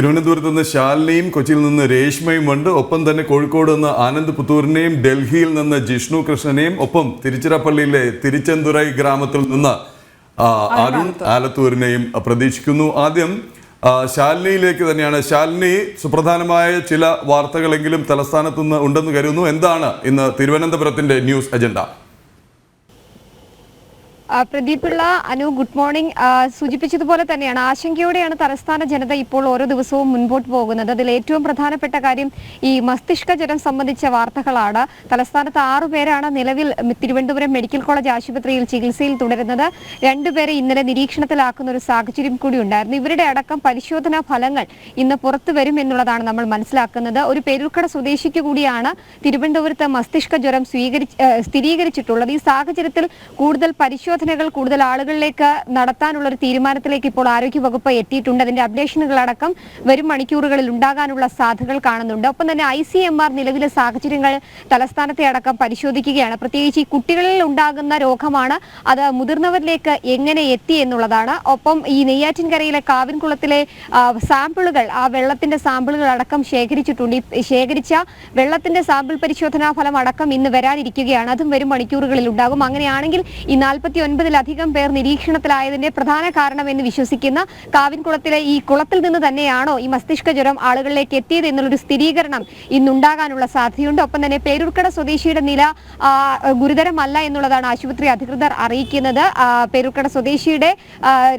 തിരുവനന്തപുരത്ത് നിന്ന് ശാലിനിയും കൊച്ചിയിൽ നിന്ന് രേഷ്മയും ഉണ്ട്. ഒപ്പം തന്നെ കോഴിക്കോട് നിന്ന് ആനന്ദ് പുത്തൂരിനെയും ഡൽഹിയിൽ നിന്ന് ജിഷ്ണു കൃഷ്ണനെയും ഒപ്പം തിരുച്ചിറപ്പള്ളിയിലെ തിരുച്ചെന്തുറൈ ഗ്രാമത്തിൽ നിന്ന് അരുൺ ആലത്തൂരിനെയും പ്രതീക്ഷിക്കുന്നു. ആദ്യം ശാലിനിയിലേക്ക് തന്നെയാണ്. ശാലിനി സുപ്രധാനമായ ചില വാർത്തകളെങ്കിലും തലസ്ഥാനത്തുനിന്ന് ഉണ്ടെന്ന് കരുതുന്നു. എന്താണ് ഇന്ന് തിരുവനന്തപുരത്തിന്റെ ന്യൂസ് അജണ്ട? ആ, പ്രദീപ് പിള്ള അനു ഗുഡ് മോർണിംഗ്. സൂചിപ്പിച്ചതുപോലെ തന്നെയാണ് ആശങ്കയോടെയാണ് തലസ്ഥാന ജനത ഇപ്പോൾ ഓരോ ദിവസവും മുൻപോട്ട് പോകുന്നത്. അതിൽ ഏറ്റവും പ്രധാനപ്പെട്ട കാര്യം ഈ മസ്തിഷ്ക ജ്വരം സംബന്ധിച്ച വാർത്തകളാണ്. തലസ്ഥാനത്ത് ആറു പേരാണ് നിലവിൽ തിരുവനന്തപുരം മെഡിക്കൽ കോളേജ് ആശുപത്രിയിൽ ചികിത്സയിൽ തുടരുന്നത്. രണ്ടുപേരെ ഇന്നലെ നിരീക്ഷണത്തിലാക്കുന്ന ഒരു സാഹചര്യം കൂടി ഉണ്ടായിരുന്നു. ഇവരുടെ അടക്കം പരിശോധനാ ഫലങ്ങൾ ഇന്ന് പുറത്തു വരും എന്നുള്ളതാണ് നമ്മൾ മനസ്സിലാക്കുന്നത്. ഒരു പേരൂർക്കട സ്വദേശിക്ക് കൂടിയാണ് തിരുവനന്തപുരത്ത് മസ്തിഷ്ക ജ്വരം സ്വീകരിച്ച് സ്ഥിരീകരിച്ചിട്ടുള്ളത്. ഈ സാഹചര്യത്തിൽ കൂടുതൽ പരിശോധനകൾ കൂടുതൽ ആളുകളിലേക്ക് നടത്താനുള്ള ഒരു തീരുമാനത്തിലേക്ക് ഇപ്പോൾ ആരോഗ്യവകുപ്പ് എത്തിയിട്ടുണ്ട്. അതിന്റെ അപ്ഡേഷനുകളടക്കം വരും മണിക്കൂറുകളിൽ ഉണ്ടാകാനുള്ള സാധ്യതകൾ കാണുന്നുണ്ട്. ഒപ്പം തന്നെ ഐ സി എം ആർ നിലവിലെ സാഹചര്യങ്ങൾ തലസ്ഥാനത്തെ അടക്കം പരിശോധിക്കുകയാണ്. പ്രത്യേകിച്ച് ഈ കുട്ടികളിൽ ഉണ്ടാകുന്ന രോഗമാണ് അത് മുതിർന്നവരിലേക്ക് എങ്ങനെ എത്തി എന്നുള്ളതാണ്. ഒപ്പം ഈ നെയ്യാറ്റിൻകരയിലെ കാവിൻകുളത്തിലെ സാമ്പിളുകൾ ആ വെള്ളത്തിന്റെ സാമ്പിളുകൾ അടക്കം ശേഖരിച്ചിട്ടുണ്ട് ശേഖരിച്ച വെള്ളത്തിന്റെ സാമ്പിൾ പരിശോധനാ ഫലം അടക്കം ഇന്ന് വരാനിരിക്കുകയാണ്. അതും വരും മണിക്കൂറുകളിൽ ഉണ്ടാകും. അങ്ങനെയാണെങ്കിൽ ഈ നാൽപ്പത്തി ഒൻപതിലധികം പേർ നിരീക്ഷണത്തിലായതിന്റെ പ്രധാന കാരണം എന്ന് വിശ്വസിക്കുന്ന കാവിൻകുളത്തിലെ ഈ കുളത്തിൽ നിന്ന് തന്നെയാണോ ഈ മസ്തിഷ്ക ജ്വരം ആളുകളിലേക്ക് എത്തിയത് എന്നുള്ളൊരു സ്ഥിരീകരണം ഇന്നുണ്ടാകാനുള്ള സാധ്യതയുണ്ട്. ഒപ്പം തന്നെ പേരൂർക്കട സ്വദേശിയുടെ നില ഗുരുതരമല്ല എന്നുള്ളതാണ് ആശുപത്രി അധികൃതർ അറിയിക്കുന്നത്. പേരൂർക്കട സ്വദേശിയുടെ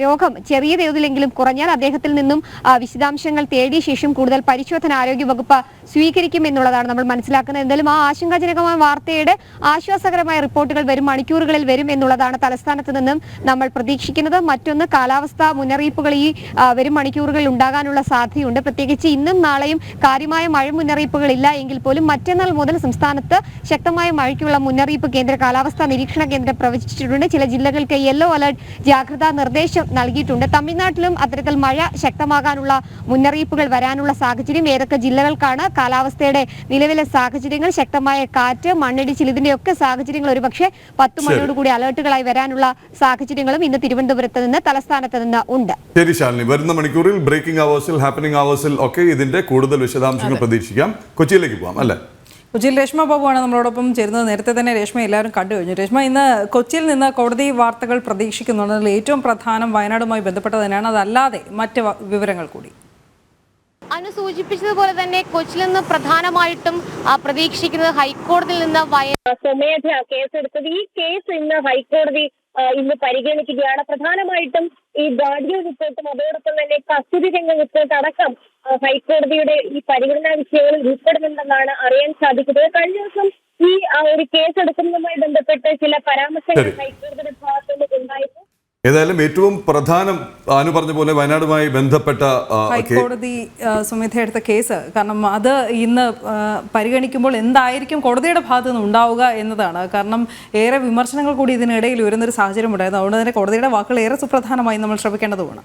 രോഗം ചെറിയ തോതിലെങ്കിലും കുറഞ്ഞാൽ അദ്ദേഹത്തിൽ നിന്നും വിശദാംശങ്ങൾ തേടിയ ശേഷം കൂടുതൽ പരിശോധന ആരോഗ്യ വകുപ്പ് സ്വീകരിക്കും എന്നുള്ളതാണ് നമ്മൾ മനസ്സിലാക്കുന്നത്. എന്തായാലും ആ ആശങ്കാജനകമായ വാർത്തയുടെ ആശ്വാസകരമായ റിപ്പോർട്ടുകൾ വരും മണിക്കൂറുകളിൽ വരും എന്നുള്ളതാണ് തലസ്ഥാനത്ത് നിന്നും നമ്മൾ പ്രതീക്ഷിക്കുന്നത് മറ്റൊന്ന് കാലാവസ്ഥാ മുന്നറിയിപ്പുകൾ ഈ വരും മണിക്കൂറുകളിൽ ഉണ്ടാകാനുള്ള സാധ്യതയുണ്ട്. പ്രത്യേകിച്ച് ഇന്നും നാളെയും കാര്യമായ മഴ മുന്നറിയിപ്പുകൾ ഇല്ല എങ്കിൽ പോലും മറ്റന്നാൾ മുതൽ സംസ്ഥാനത്ത് ശക്തമായ മഴയ്ക്കുള്ള മുന്നറിയിപ്പ് കേന്ദ്ര കാലാവസ്ഥാ നിരീക്ഷണ കേന്ദ്രം പ്രവചിച്ചിട്ടുണ്ട്. ചില ജില്ലകൾക്ക് യെല്ലോ അലർട്ട് ജാഗ്രതാ നിർദ്ദേശം നൽകിയിട്ടുണ്ട്. തമിഴ്നാട്ടിലും അത്തരത്തിൽ മഴ ശക്തമാകാനുള്ള മുന്നറിയിപ്പുകൾ വരാനുള്ള സാഹചര്യം ഏതൊക്കെ ജില്ലകൾക്കാണ് കാലാവസ്ഥയുടെ നിലവിലെ സാഹചര്യങ്ങൾ ശക്തമായ കാറ്റ് മണ്ണിടിച്ചിൽ ഇതിന്റെയൊക്കെ സാഹചര്യങ്ങൾ ഒരുപക്ഷെ പത്ത് മണിയോടുകൂടി കൂടി അലർട്ടുകളായി വരാനുള്ള സാഹചര്യങ്ങളും ഇന്ന് തിരുവനന്തപുരത്ത് നിന്ന് തലസ്ഥാനത്ത് നിന്ന് ഉണ്ട്. ശരി ശാലിനി. വരുന്ന മണിക്കൂറിൽ ബ്രേക്കിംഗ് അവേഴ്സിൽ ഹാപ്പനിങ് അവേഴ്സിൽ ഒക്കെ ഇതിന്റെ കൂടുതൽ വിശദാംശങ്ങൾ പ്രതീക്ഷിക്കാം. കൊച്ചിയിലേക്ക് പോകാം അല്ലേ? കൊച്ചിയിൽ രേഷ്മ ബാബുവാണ് നമ്മളോടൊപ്പം ചേരുന്നത്. നേരത്തെ തന്നെ രേഷ്മ എല്ലാവരും കണ്ടു കഴിഞ്ഞു. രേഷ്മ ഇന്ന് കൊച്ചിയിൽ നിന്ന് കോടതി വാർത്തകൾ പ്രതീക്ഷിക്കുന്നുണ്ടെങ്കിൽ ഏറ്റവും പ്രധാനം വയനാടുമായി ബന്ധപ്പെട്ടതിനാണ് തന്നെയാണ്. അതല്ലാതെ മറ്റ് വിവരങ്ങൾ കൂടി. അനു സൂചിപ്പിച്ചതുപോലെ തന്നെ കൊച്ചിയിൽ നിന്ന് പ്രധാനമായിട്ടും പ്രതീക്ഷിക്കുന്നത് ഹൈക്കോടതിയിൽ നിന്ന് വയ സ്വമേധ കേസെടുത്തത്. ഈ കേസ് ഇന്ന് ഹൈക്കോടതി ഇന്ന് പരിഗണിക്കുകയാണ്. പ്രധാനമായിട്ടും ഈ ഗാഡിയോ റിപ്പോർട്ടും അതോടൊപ്പം തന്നെ കസ്തൂരി രംഗ റിപ്പോർട്ട് അടക്കം ഹൈക്കോടതിയുടെ ഈ പരിഗണനാ വിഷയങ്ങളിൽ ഉൾപ്പെടുന്നുണ്ടെന്നാണ് അറിയാൻ സാധിക്കുന്നത്. കഴിഞ്ഞ ദിവസം ഈ ഒരു കേസ് എടുക്കുന്നതുമായി ബന്ധപ്പെട്ട് ചില പരാമർശങ്ങൾ. ഹൈക്കോടതിയുടെ ഏതായാലും ഏറ്റവും പ്രധാനം അനു പറഞ്ഞ പോലെ വയനാടുമായി ബന്ധപ്പെട്ട ഹൈക്കോടതി സുമിത എടുത്ത കേസ്. കാരണം അത് ഇന്ന് പരിഗണിക്കുമ്പോൾ എന്തായിരിക്കും കോടതിയുടെ ഭാഗത്തു നിന്ന് ഉണ്ടാവുക എന്നതാണ്. കാരണം ഏറെ വിമർശനങ്ങൾ കൂടി ഇതിനിടയിൽ ഉയരുന്നൊരു സാഹചര്യം ഉണ്ടായിരുന്നു അതുകൊണ്ട് തന്നെ കോടതിയുടെ വാക്കുകൾ ഏറെ സുപ്രധാനമായി നമ്മൾ ശ്രമിക്കേണ്ടതുമാണ്.